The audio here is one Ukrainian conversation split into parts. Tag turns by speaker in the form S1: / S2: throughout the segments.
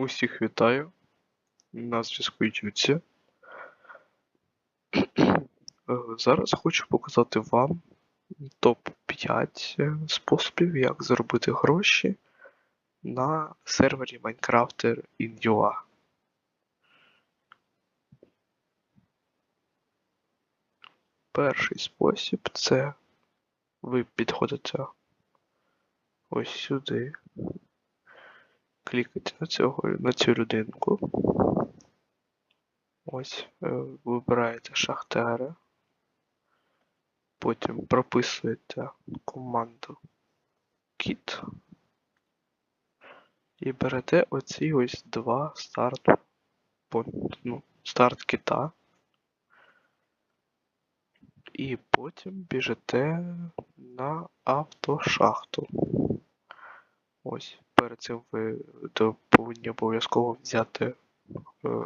S1: Усіх вітаю. На зв'язку. Е, Зараз хочу показати вам топ-5 способів, як заробити гроші на сервері Minecrafter in.ua. Перший спосіб це ви підходите ось сюди. Клікайте на, цього, на цю людинку. Ось, е, вибираєте шахтера. Потім прописуєте команду kit. І берете оці ось два старт, ну, старт кита. І потім біжите на автошахту. Ось, перед цим ви повинні обов'язково взяти е,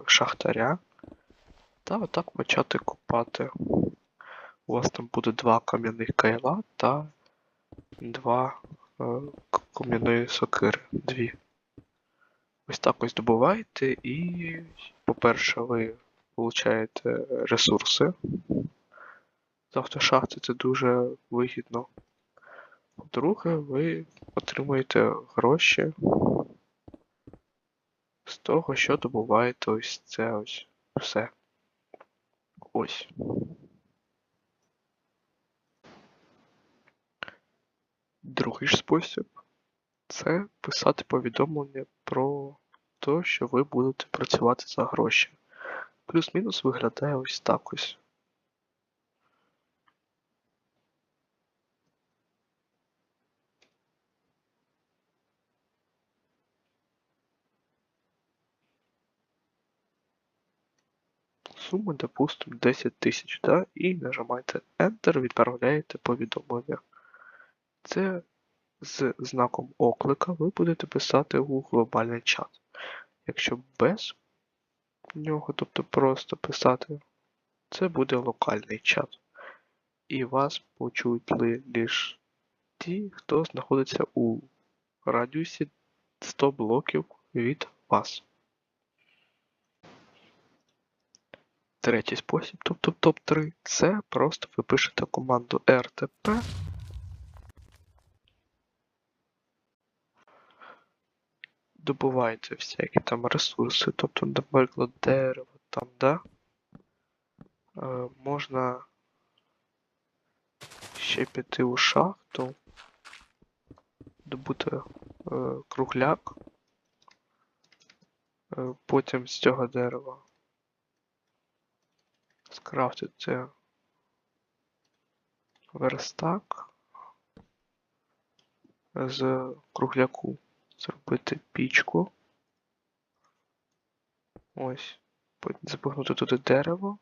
S1: шахтаря та отак почати копати. У вас там буде два кам'яних кайла та два е, кам'яної сокири. Дві. Ось так ось добуваєте і, по-перше, ви получаєте ресурси. з автошахти це дуже вигідно. По-друге, ви отримуєте гроші з того, що добуваєте ось це ось все. Ось. Другий ж спосіб це писати повідомлення про те, що ви будете працювати за гроші. Плюс-мінус виглядає ось так ось. Сума, допустим, 10 тисяч, да? і нажимаєте Enter, відправляєте повідомлення. Це з знаком оклика ви будете писати у глобальний чат. Якщо без нього, тобто просто писати, це буде локальний чат. І вас почують ли лише ті, хто знаходиться у радіусі 100 блоків від вас. Третій спосіб, тобто топ-3, це просто ви пишете команду RTP. Добуваєте всякі там ресурси, тобто, наприклад, дерево там, да? Е, можна ще піти у шахту, добути е, кругляк, е, потім з цього дерева скрафтити верстак з кругляку, зробити пічку. Ось, запихнути туди дерево,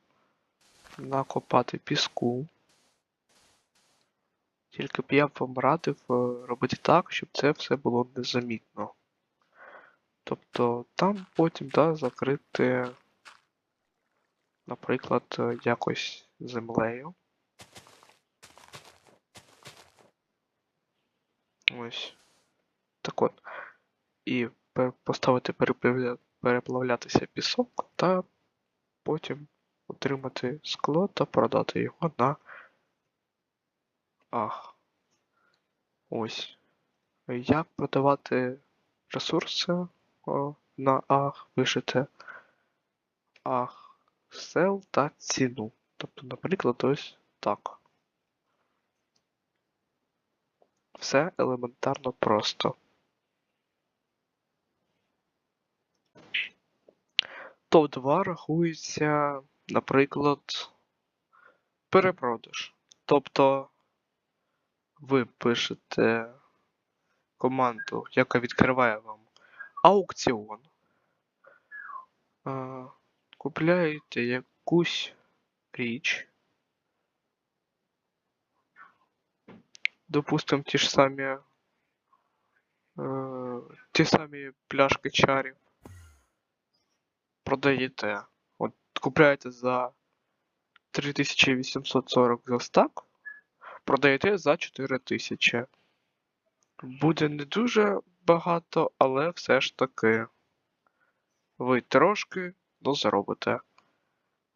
S1: накопати піску. Тільки б я вам радив е, робити так, щоб це все було незамітно. Тобто там потім да, закрити, наприклад, е, якось землею. Ось. Так от. І поставити переплавлятися пісок та потім отримати скло та продати його на ах. Ось. Як продавати ресурси на ах, пишете ах, сел та ціну. Тобто, наприклад, ось так. Все елементарно просто. Топ-2 рахується, наприклад, перепродаж. Тобто ви пишете команду, яка відкриває вам аукціон. Купляєте якусь річ. Допустимо, ті ж самі, е, ті самі пляшки чарів. Продаєте. От купляєте за 3840 за стак, продаєте за 4000. Буде не дуже багато, але все ж таки. ви трошки ну, заробите.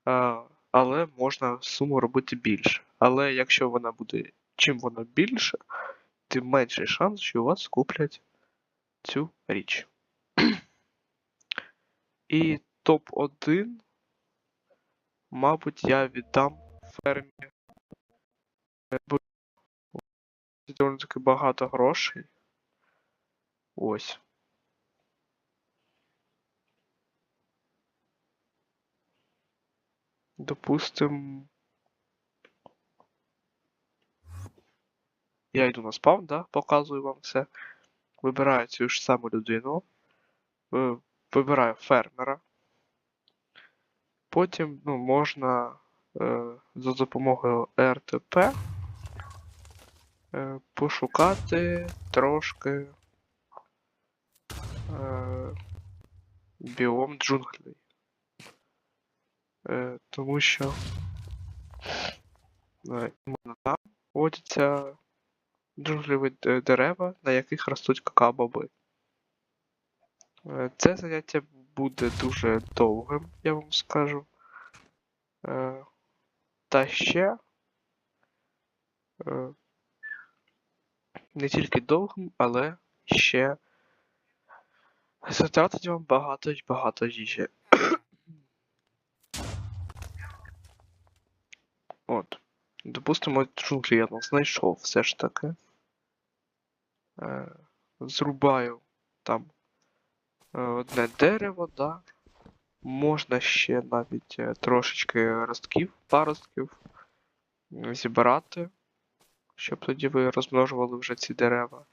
S1: А, але можна суму робити більше. Але якщо вона буде чим вона більше, тим менший шанс, що у вас куплять цю річ. І топ-1, мабуть, я віддам фермі. Бо доволі таки багато грошей. Ось. Допустим. Я йду на спавн, да? Показую вам все. Вибираю цю ж саму людину. Вибираю фермера. Потім ну, можна е, за допомогою РТП е, пошукати трошки е, біом джунглей. Е, тому що е, там водяться джунглеві дерева, на яких ростуть какао-боби. Е, Це заняття буде дуже довгим, я вам скажу. Е, Та ще не тільки довгим, але ще затратить вам багато багато їжі. От. Допустимо, джунглі я знайшов все ж таки. Е, зрубаю там е, одне дерево, да. Можна ще навіть е, трошечки ростків, паростків зібрати, щоб тоді ви розмножували вже ці дерева.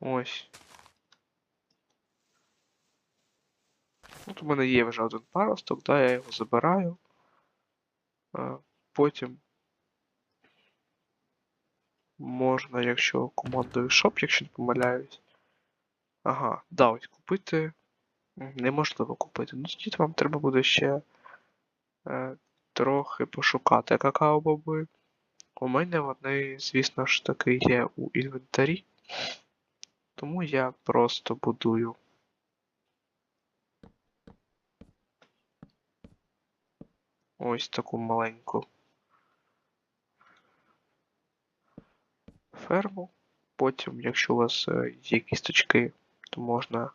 S1: Ось. От у мене є вже один паросток, да, я його забираю. Е, Потім можна, якщо командою shop, якщо не помиляюсь. Ага, да, ось купити. Неможливо купити. Ну тоді вам треба буде ще е, трохи пошукати какао-боби. У мене вони, звісно ж таки, є у інвентарі. Тому я просто будую ось таку маленьку ферму. Потім, якщо у вас е, є кісточки, то можна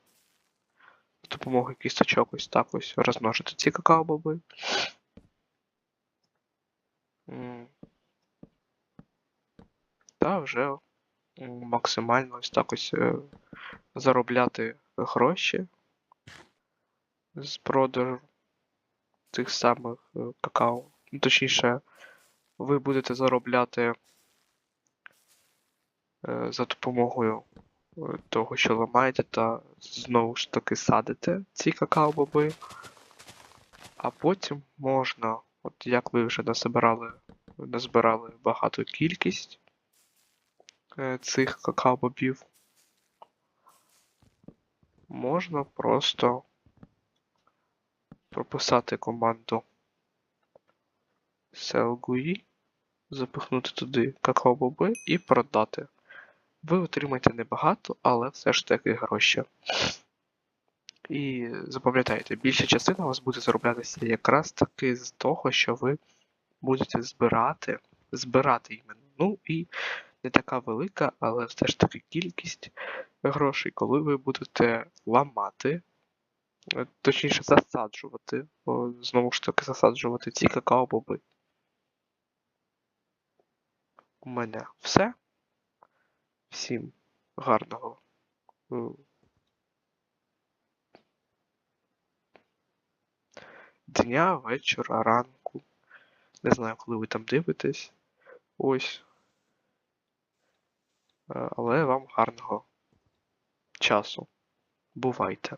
S1: з допомогою кісточок ось так ось розмножити ці какао-боби. Та вже максимально ось так ось е, заробляти гроші з продажу тих самих е, какао. Ну, точніше, ви будете заробляти е, за допомогою е, того, що ламаєте, та знову ж таки садите ці какао-боби. А потім можна, от як ви вже насобирали, назбирали багату кількість цих какао-бобів, можна просто прописати команду SellGUI, запихнути туди какао-боби і продати. Ви отримаєте небагато, але все ж таки гроші. І запам'ятайте, більша частина у вас буде зароблятися якраз таки з того, що ви будете збирати, збирати іменно. Ну і не така велика, але все ж таки кількість грошей, коли ви будете ламати, точніше засаджувати, о, знову ж таки засаджувати ці какао-боби. У мене все. Всім гарного. е, Дня, вечора, ранку. Не знаю, коли ви там дивитесь. Ось. Е, Але вам гарного часу. Бувайте!